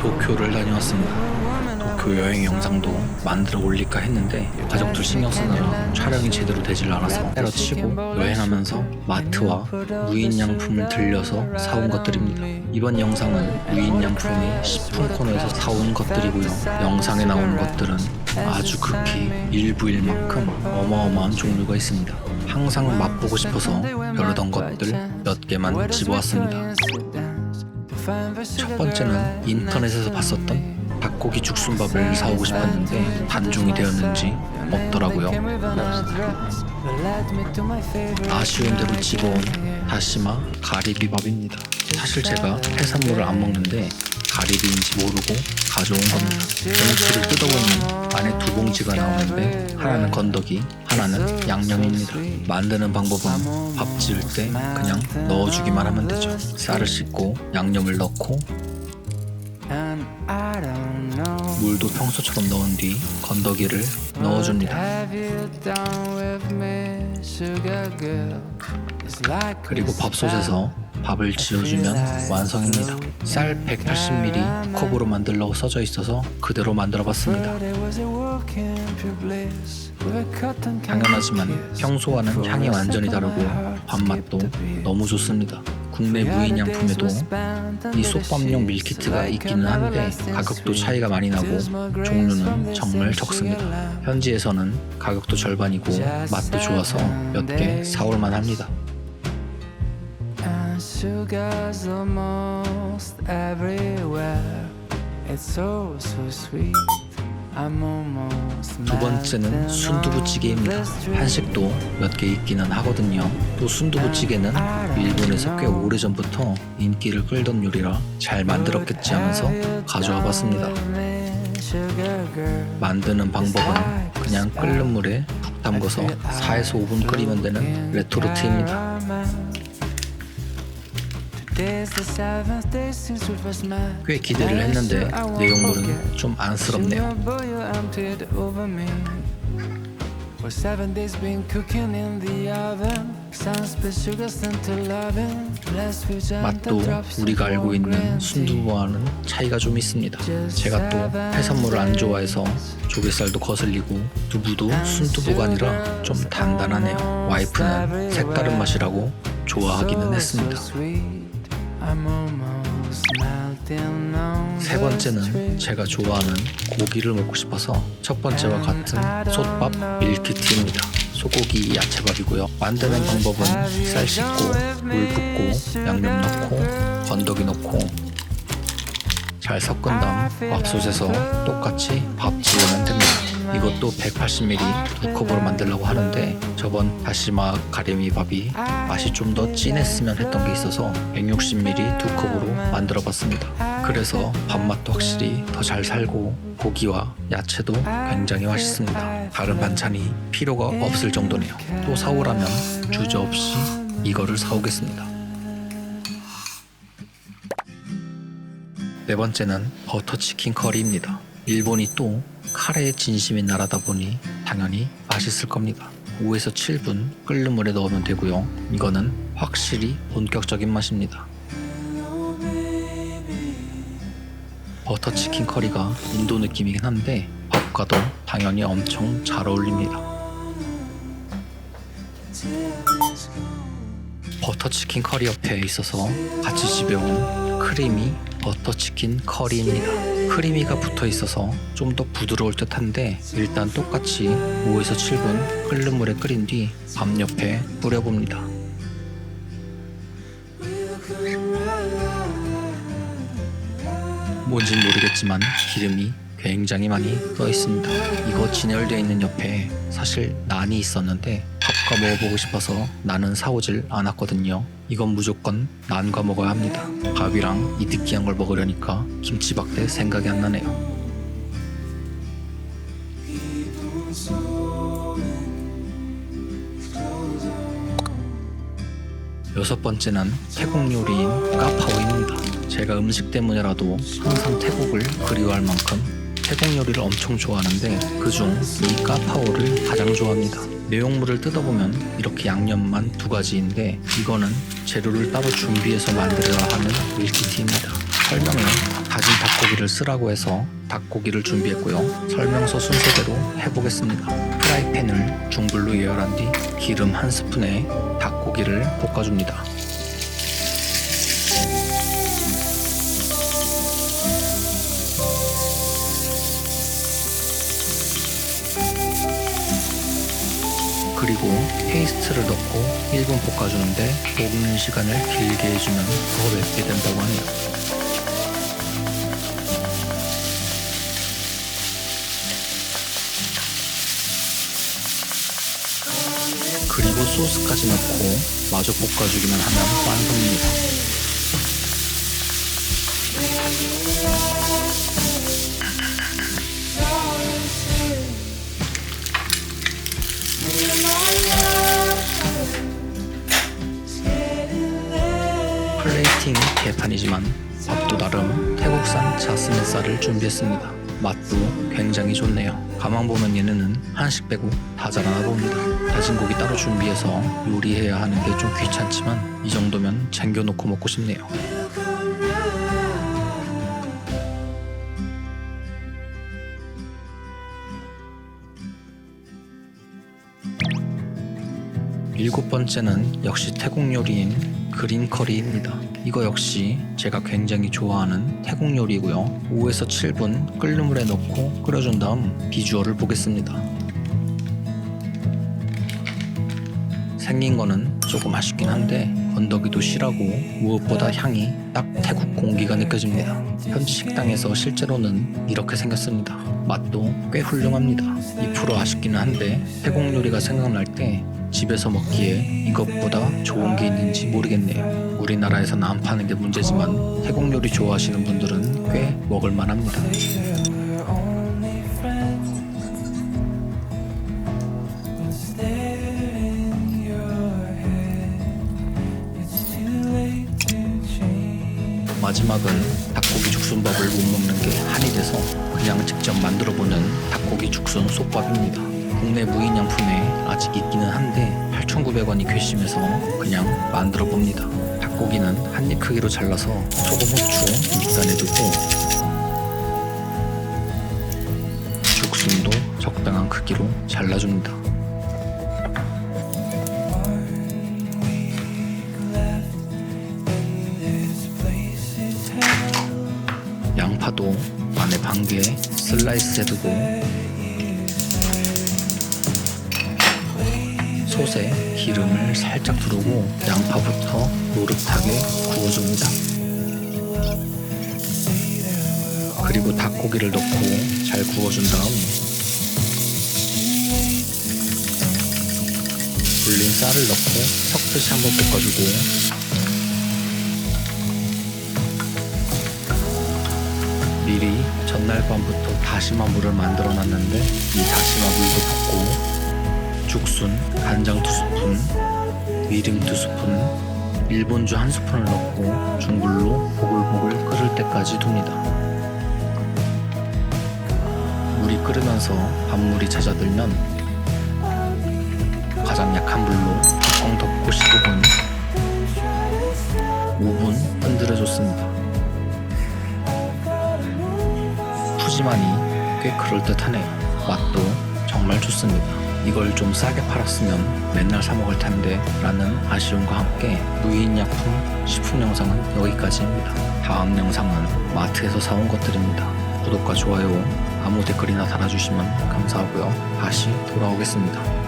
도쿄를 다녀왔습니다. 도쿄 여행 영상도 만들어 올릴까 했는데 가족들 신경 쓰느라 촬영이 제대로 되질 않아서 때려치고 여행하면서 마트와 무인양품을 들려서 사온 것들입니다. 이번 영상은 무인양품이 식품 코너에서 사온 것들이고요. 영상에 나오는 것들은 아주 극히 일부일 만큼 어마어마한 종류가 있습니다. 항상 맛보고 싶어서 별로던 것들 몇 개만 집어왔습니다. 첫 번째는 인터넷에서 봤었던 닭고기 죽순밥을 사오고 싶었는데 단종이 되었는지 없더라고요. 아쉬운 대로 집어온 다시마 가리비밥입니다. 사실 제가 해산물을 안 먹는데 가리비인지 모르고 가져온 겁니다. 봉지를 뜯어보면 안에 두 봉지가 나오는데 하나는 건더기, 하나는 양념입니다. 만드는 방법은 밥 지을 때 그냥 넣어주기만 하면 되죠. 쌀을 씻고 양념을 넣고 물도 평소처럼 넣은 뒤 건더기를 넣어줍니다. 그리고 밥솥에서 밥을 지어주면 완성입니다. 쌀 180ml 컵으로 만들라고 써져 있어서 그대로 만들어 봤습니다. 당연하지만 평소와는 향이 완전히 다르고 밥맛도 너무 좋습니다. 국내 무인양품에도 이 솥밥용 밀키트가 있기는 한데 가격도 차이가 많이 나고 종류는 정말 적습니다. 현지에서는 가격도 절반이고 맛도 좋아서 몇 개 사올만 합니다. Sugar's almost everywhere. It's so so sweet. I'm almost 두 번째는 순두부찌개입니다. 한식도 몇 개 있기는 하거든요. 또 순두부찌개는 일본에서 꽤 오래전부터 인기를 끌던 요리라 잘 만들었겠지 하면서 가져와 봤습니다. 만드는 방법은 그냥 끓는 물에 푹 담궈서 4에서 5분 끓이면 되는 레토르트입니다. 꽤 기대를 했는데 내용물은 좀 안쓰럽네요. 맛도 우리가 알고 있는. 순두부와는 차이가 좀 있습니다. 제가 또 해산물을 안 좋아해서 조개살도 거슬리고 두부도 순두부가 아니라 좀 단단하네요. 와이프는 색다른 맛이라고 좋아하기는 했습니다. 세 번째는 제가 좋아하는 고기를 먹고 싶어서 첫 번째와 같은 솥밥 밀키트입니다. 소고기 야채밥이고요. 만드는 방법은 쌀 씻고 물 붓고 양념 넣고 건더기 넣고 잘 섞은 다음 밥솥에서 똑같이 밥 지으면 됩니다. 이것도 180ml 두 컵으로 만들려고 하는데 저번 다시마 가리미 밥이 맛이 좀 더 진했으면 했던 게 있어서 160ml 두 컵으로 만들어 봤습니다. 그래서 밥맛도 확실히 더 잘 살고 고기와 야채도 굉장히 맛있습니다. 다른 반찬이 필요가 없을 정도네요. 또 사오라면 주저없이 이거를 사오겠습니다. 네 번째는 버터치킨 커리입니다. 일본이 또 카레의 진심인 나라다 보니 당연히 맛있을 겁니다. 5에서 7분 끓는 물에 넣으면 되고요. 이거는 확실히 본격적인 맛입니다. 버터치킨 커리가 인도 느낌이긴 한데 밥과도 당연히 엄청 잘 어울립니다. 버터치킨 커리 옆에 있어서 같이 집에 온 크리미 버터치킨 커리입니다. 크리미가 붙어 있어서 좀 더 부드러울 듯 한데 일단 똑같이 5에서 7분 끓는 물에 끓인 뒤밥 옆에 뿌려봅니다. 뭔진 모르겠지만 기름이 굉장히 많이 떠 있습니다. 이거 진열되어 있는 옆에 사실 난이 있었는데 밥 과 먹어보고 싶어서 나는 사오질 않았거든요. 이건 무조건 난과 먹어야 합니다. 밥이랑 이 느끼한 걸 먹으려니까 김치박대 생각이 안 나네요. 여섯 번째는 태국 요리인 까파오입니다. 제가 음식 때문에라도 항상 태국을 그리워할 만큼 태국 요리를 엄청 좋아하는데 그중 이 까파오를 가장 좋아합니다. 내용물을 뜯어보면 이렇게 양념만 두 가지인데 이거는 재료를 따로 준비해서 만들어야 하는 밀키트입니다. 설명에 다진 닭고기를 쓰라고 해서 닭고기를 준비했고요. 설명서 순서대로 해보겠습니다. 프라이팬을 중불로 예열한 뒤 기름 한 스푼에 닭고기를 볶아줍니다. 그리고 페이스트를 넣고 1분 볶아주는데 볶는 시간을 길게 해주면 더 맵게 된다고 합니다. 그리고 소스까지 넣고 마저 볶아주기만 하면 완성입니다. 플레이팅 개판이지만 밥도 나름 태국산 자스민 쌀을 준비했습니다. 맛도 굉장히 좋네요. 가만 보면 얘네는 한식 빼고 다 잘하나 봅니다. 다진 고기 따로 준비해서 요리해야 하는 게 좀 귀찮지만 이 정도면 챙겨놓고 먹고 싶네요. 일곱 번째는 역시 태국 요리인 그린 커리입니다. 이거 역시 제가 굉장히 좋아하는 태국 요리고요. 5에서 7분 끓는 물에 넣고 끓여준 다음 비주얼을 보겠습니다. 생긴 거는 조금 아쉽긴 한데 건더기도 실하고 무엇보다 향이 딱 태국 공기가 느껴집니다. 현지 식당에서 실제로는 이렇게 생겼습니다. 맛도 꽤 훌륭합니다. 2% 아쉽기는 한데 태국 요리가 생각날 때 집에서 먹기에 이것보다 좋은 게 있는지 모르겠네요. 우리나라에서는 안 파는 게 문제지만 태국 요리 좋아하시는 분들은 꽤 먹을 만 합니다. We're only friends. What's there in your head? It's too late to change. 마지막은 닭고기 죽순밥을 못 먹는 게 한이 돼서 그냥 직접 만들어 보는 닭고기 죽순 솥밥입니다. 국내 무인양품에 아직 있기는 한데 8,900원이 괘씸해서 그냥 만들어 봅니다. 닭고기는 한 입 크기로 잘라서 소금 후추 밑간에 두고 죽순도 적당한 크기로 잘라줍니다. 양파도 안에 반개 슬라이스 해두고 솥에 기름을 살짝 두르고 양파부터 노릇하게 구워줍니다. 그리고 닭고기를 넣고 잘 구워준 다음 불린 쌀을 넣고 섞듯이 한번 볶아주고 미리 전날 밤부터 다시마 물을 만들어 놨는데 이 다시마 물도 붓고 죽순 간장 두 스푼 미림 두 스푼 일본주 한 스푼을 넣고 중불로 보글보글 끓을 때까지 둡니다. 물이 끓으면서 밥물이 잦아들면 가장 약한 불로 뚜껑 덮고 15분 5분 흔들어줬습니다. 푸짐하니 꽤 그럴듯하네요. 맛도 정말 좋습니다. 이걸 좀 싸게 팔았으면 맨날 사 먹을 텐데 라는 아쉬움과 함께 무인약품 식품 영상은 여기까지입니다. 다음 영상은 마트에서 사온 것들입니다. 구독과 좋아요, 아무 댓글이나 달아주시면 감사하고요. 다시 돌아오겠습니다.